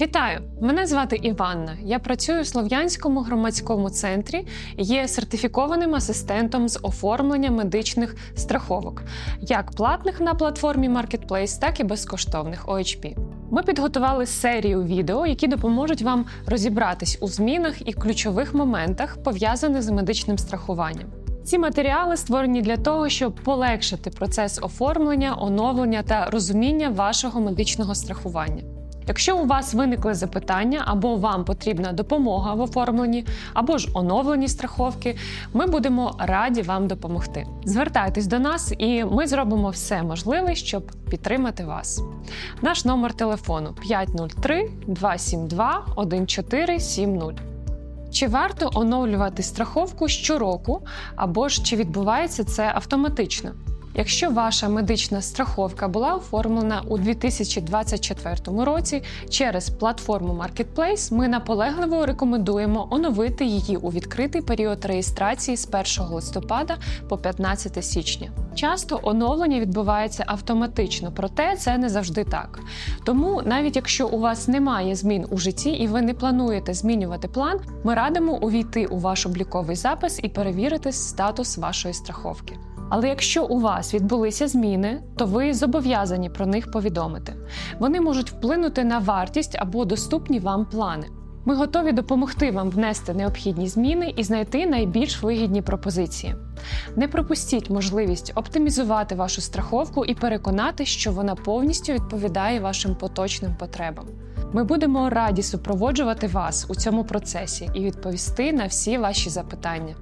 Вітаю! Мене звати Іванна. Я працюю в Слов'янському громадському центрі, є сертифікованим асистентом з оформлення медичних страховок, як платних на платформі Marketplace, так і безкоштовних OHP. Ми підготували серію відео, які допоможуть вам розібратись у змінах і ключових моментах, пов'язаних з медичним страхуванням. Ці матеріали створені для того, щоб полегшити процес оформлення, оновлення та розуміння вашого медичного страхування. Якщо у вас виникли запитання або вам потрібна допомога в оформленні, або ж оновленні страховки, ми будемо раді вам допомогти. Звертайтесь до нас, і ми зробимо все можливе, щоб підтримати вас. Наш номер телефону 503 272 1470. Чи варто оновлювати страховку щороку, або ж чи відбувається це автоматично? Якщо ваша медична страховка була оформлена у 2024 році через платформу Marketplace, ми наполегливо рекомендуємо оновити її у відкритий період реєстрації з 1 листопада по 15 січня. Часто оновлення відбувається автоматично, проте це не завжди так. Тому, навіть якщо у вас немає змін у житті і ви не плануєте змінювати план, ми радимо увійти у ваш обліковий запис і перевірити статус вашої страховки. Але якщо у вас відбулися зміни, то ви зобов'язані про них повідомити. Вони можуть вплинути на вартість або доступні вам плани. Ми готові допомогти вам внести необхідні зміни і знайти найбільш вигідні пропозиції. Не пропустіть можливість оптимізувати вашу страховку і переконати, що вона повністю відповідає вашим поточним потребам. Ми будемо раді супроводжувати вас у цьому процесі і відповісти на всі ваші запитання.